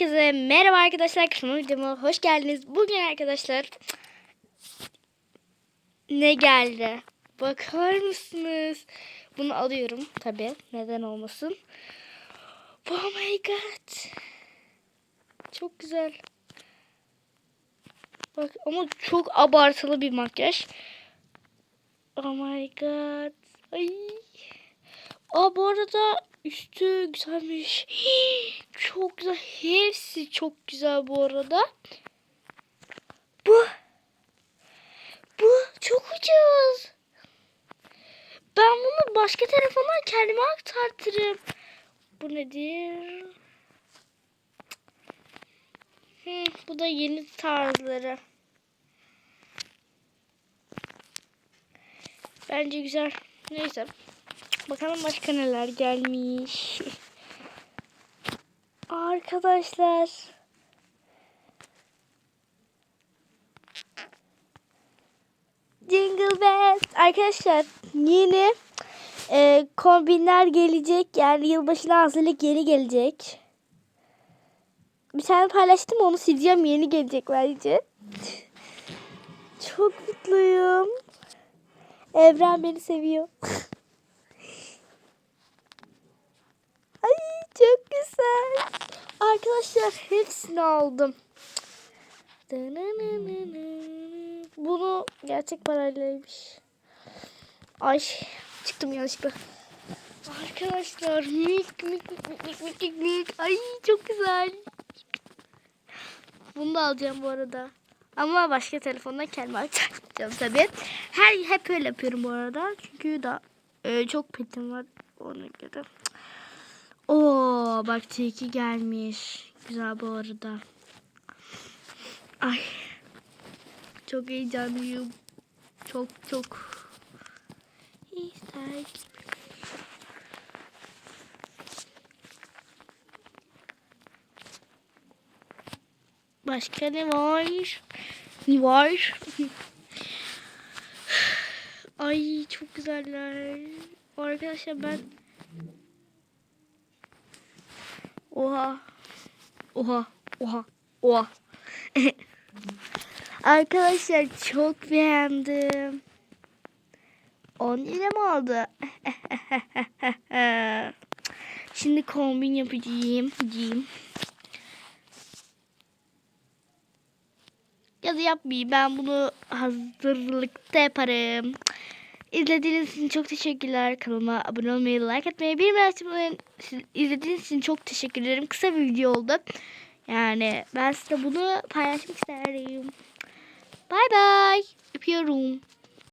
Herkese merhaba arkadaşlar kanalıma videoma hoş geldiniz. Bugün arkadaşlar ne geldi? Bakar mısınız? Bunu alıyorum tabi. Neden olmasın? Oh my god. Çok güzel. Bak ama çok abartılı bir makyaj. Oh my god. Ay. Aa bu arada üstü güzelmiş. Hii, çok güzel. Hepsi çok güzel bu arada. Bu. Bu çok ucuz. Ben bunu başka telefondan kendime aktartırım. Bu nedir? Hı, bu da yeni tarzları. Bence güzel. Neyse. Bakalım başka neler gelmiş. Arkadaşlar. Jingle bells. Arkadaşlar yeni e, kombinler gelecek. Yani yılbaşına hazırlık yeni gelecek. Bir tane paylaştım onu sileceğim. Yeni gelecek bence. Çok mutluyum. Evren beni seviyor. Ay çok güzel. Arkadaşlar hepsini aldım. Bunu gerçek paraylaymış. Ay çıktım yanlışlıkla. Arkadaşlar mik mik mik mik mik mik mik. Ay çok güzel. Bunu da alacağım bu arada. Ama başka telefondan kendime açacağım tabii. Her hep öyle yapıyorum bu arada. Çünkü da e, çok petim var ona göre. Oo bak tilki gelmiş. Güzel bu arada. Ay. Çok heyecanlıyım. Çok çok. İster. Başka ne var? Ne var? Ay çok güzeller. Arkadaşlar ben Oha. Oha. Oha. Oha. Arkadaşlar çok beğendim. 10 lira mı aldı? Şimdi kombin yapacağım. Diyeyim. Ya da yapmayayım. Ben bunu hazırlıkta yaparım. İzlediğiniz için çok teşekkürler. Kanalıma abone olmayı, like etmeyi, bilmeyi açmayı İzlediğiniz için çok teşekkür ederim. Kısa bir video oldu. Yani ben size bunu paylaşmak isterim. Bay bay. Öpüyorum.